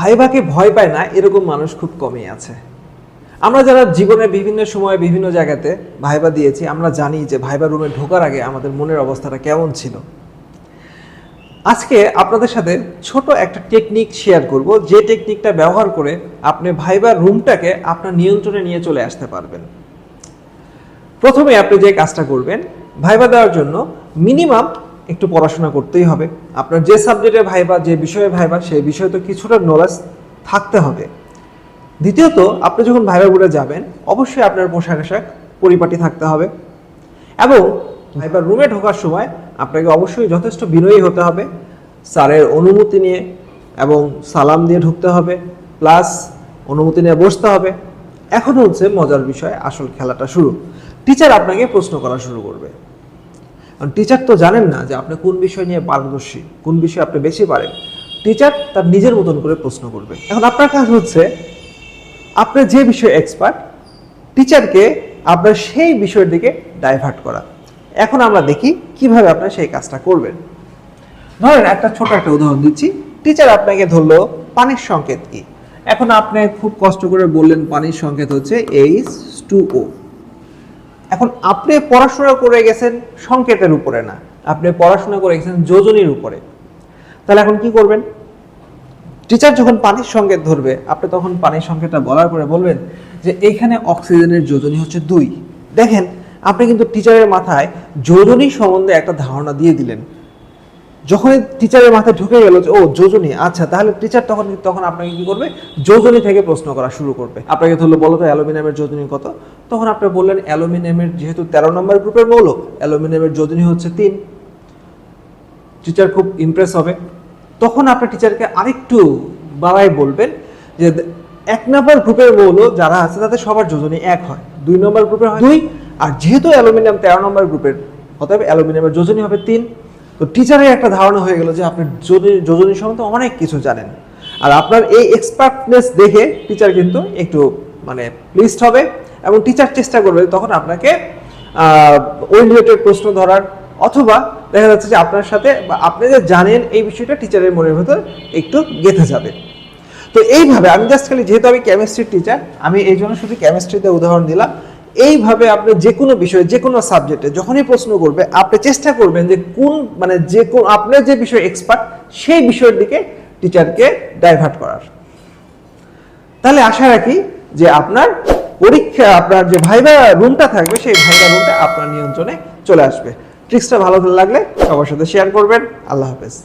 ভাইভাকে ভয় পায় না, এরকম মানুষ খুব কমই আছে। আমরা যারা জীবনে বিভিন্ন সময়ে বিভিন্ন জায়গাতে ভাইবা দিয়েছি, আমরা জানি যে ভাইবা রুমে ঢোকার আগে আমাদের মনের অবস্থাটা কেমন ছিল। আজকে আপনাদের সাথে ছোট একটা টেকনিক শেয়ার করব, যে টেকনিকটা ব্যবহার করে আপনি ভাইবার রুমটাকে আপনার নিয়ন্ত্রণে নিয়ে চলে আসতে পারবেন। প্রথমে আপনি যে কাজটা করবেন, ভাইবা দেওয়ার জন্য মিনিমাম একটু পড়াশোনা করতেই হবে। আপনার যে সাবজেক্টে ভাইবা যে বিষয়ে ভাইবা সেই বিষয়ে তো কিছুটা নলেজ থাকতে হবে। দ্বিতীয়ত, আপনি যখন ভাইবা বোর্ডে যাবেন, অবশ্যই আপনার পোশাক আশাক পরিপাটি থাকতে হবে। এবং ভাইবার রুমে ঢোকার সময় আপনাকে অবশ্যই যথেষ্ট বিনয়ী হতে হবে, স্যারের অনুমতি নিয়ে এবং সালাম দিয়ে ঢুকতে হবে প্লাস অনুমতি নিয়ে বসতে হবে। এখন হচ্ছে মজার বিষয়, আসল খেলাটা শুরু। টিচার আপনাকে প্রশ্ন করা শুরু করবে। টিচার তো জানেন না যে আপনি কোন বিষয় নিয়ে পারদর্শী, কোন বিষয়ে আপনি বেশি পারেন। টিচার তার নিজের মতন করে প্রশ্ন করবে। এখন আপনার কাজ হচ্ছে আপনার যে বিষয়ে এক্সপার্ট টিচারকে আপনার সেই বিষয়ের দিকে ডাইভার্ট করা। এখন আমরা দেখি কীভাবে আপনার সেই কাজটা করবেন। ধরেন একটা ছোট একটা উদাহরণ দিচ্ছি। টিচার আপনাকে ধরলো পানির সংকেত কি? এখন আপনি খুব কষ্ট করে বললেন পানির সংকেত হচ্ছে এইচ টু ও এখন আপনি পড়াশোনা করে গেছেন সংকেতের উপরে না। আপনি পড়াশোনা করে গেছেন যোজনীর উপরে। তাহলে এখন কি করবেন? টিচার যখন পানির সংকেত ধরবে, আপনি তখন পানির সংকেতটা বলার পরে বলবেন যে, এইখানে অক্সিজেনের যোজনী হচ্ছে দুই। দেখেন, আপনি কিন্তু টিচারের মাথায় যোজনী সম্বন্ধে একটা ধারণা দিয়ে দিলেন। যখন টিচারের মাথায় ঢুকে গেল যে, ও, যোজনী আচ্ছা তাহলে টিচার তখন তখন আপনাকে কি করবে? যোজনী থেকে প্রশ্ন করা শুরু করবে। আপনাকে ধরলো, বলো তো, অ্যালুমিনিয়ামের যোজনী কত? তখন আপনি বললেন, অ্যালুমিনিয়ামের যেহেতু তেরো নম্বর গ্রুপের মৌল, অ্যালুমিনিয়ামের যোজনী হচ্ছে তিন। টিচার খুব ইমপ্রেস হবে। তখন আপনি টিচারকে আরেকটু বাড়াই বলবেন যে, এক নম্বর গ্রুপের মৌল যারা আছে, তাদের সবার যোজনী এক হয়। দুই নম্বর গ্রুপের হয় দুই। আর যেহেতু অ্যালুমিনিয়াম তেরো নম্বর গ্রুপের, অতএব অ্যালুমিনিয়ামের যোজনী হবে তিন। তো টিচারের একটা ধারণা হয়ে গেল যে আপনি যোজনী সম্বন্ধে অনেক কিছু জানেন। আর আপনার এই এক্সপার্টনেস দেখে টিচার কিন্তু একটু মানে প্লিজড হবে এবং টিচার চেষ্টা করবে তখন আপনাকে ওই রিলেটেড প্রশ্ন ধরার। অথবা দেখা যাচ্ছে যে আপনার সাথে বা আপনি যে জানেন এই বিষয়টা টিচারের মনের ভেতর একটু গেঁথে যাবে। তো এইভাবে আমি জাস্ট খালি, যেহেতু আমি কেমিস্ট্রির টিচার আমি এই জন্য শুধু কেমিস্ট্রিতে উদাহরণ দিলাম। এইভাবে আপনি যে কোনো বিষয়ে যে কোনো সাবজেক্টে যখনই প্রশ্ন করবে, আপনি চেষ্টা করবেন যে কোন মানে যে কোন আপনার যে বিষয়ে এক্সপার্ট সেই বিষয়ের দিকে টিচারকে ডাইভার্ট করার। তাহলে আশা রাখি যে আপনার পরীক্ষা, আপনার যে ভাইবা রুমটা থাকবে, সেই ভাইবা রুমটা আপনার নিয়ন্ত্রণে চলে আসবে। ট্রিক্সটা ভালো লাগলে সবার সাথে শেয়ার করবেন। আল্লাহ হাফেজ।